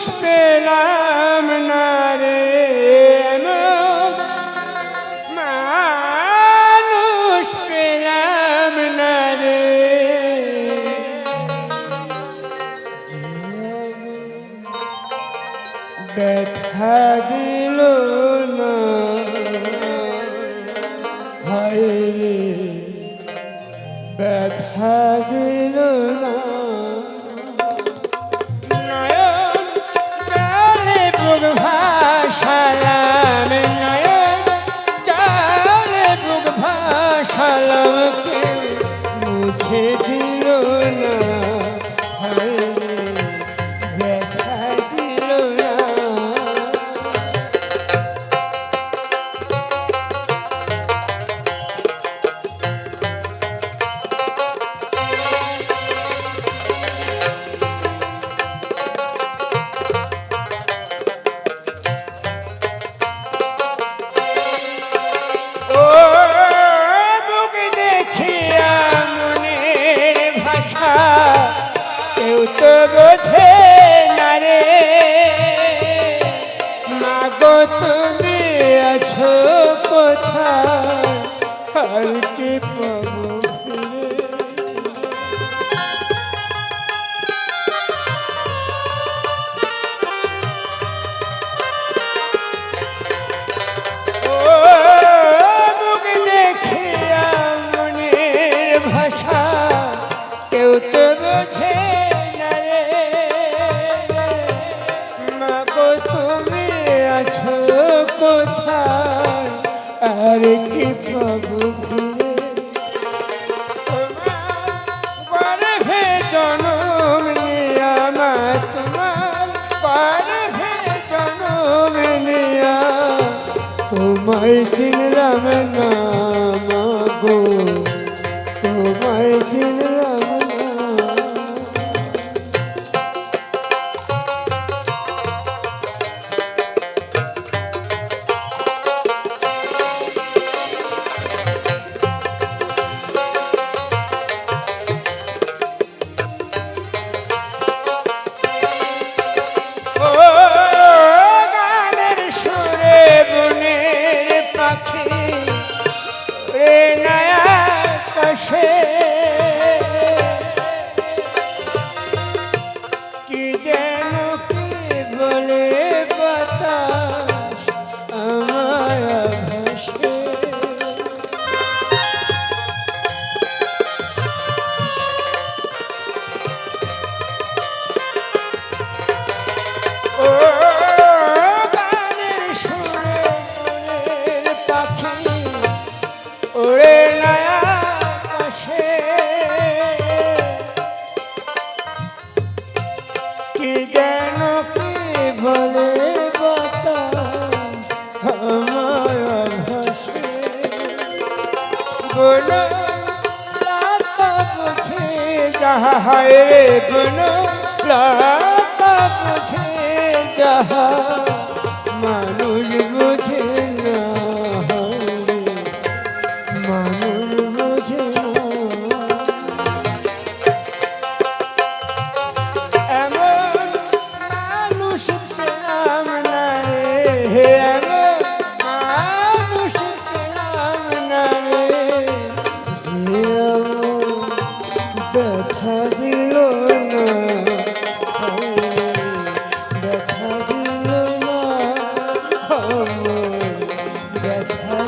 বিশ্বাস পেলাম না রে মানুষ পেলাম না রে দেখা দিল না হায় ব্যথা দিল না রাখো কথা আর কি পাবো ভাষা কেউ তো বোঝে তোমায় চিনলাম না। yeah. গুণ লতা বুঝে যাহায় রে গুণ লতা বুঝে যাহা মানুষ বুঝে না। ব্যথা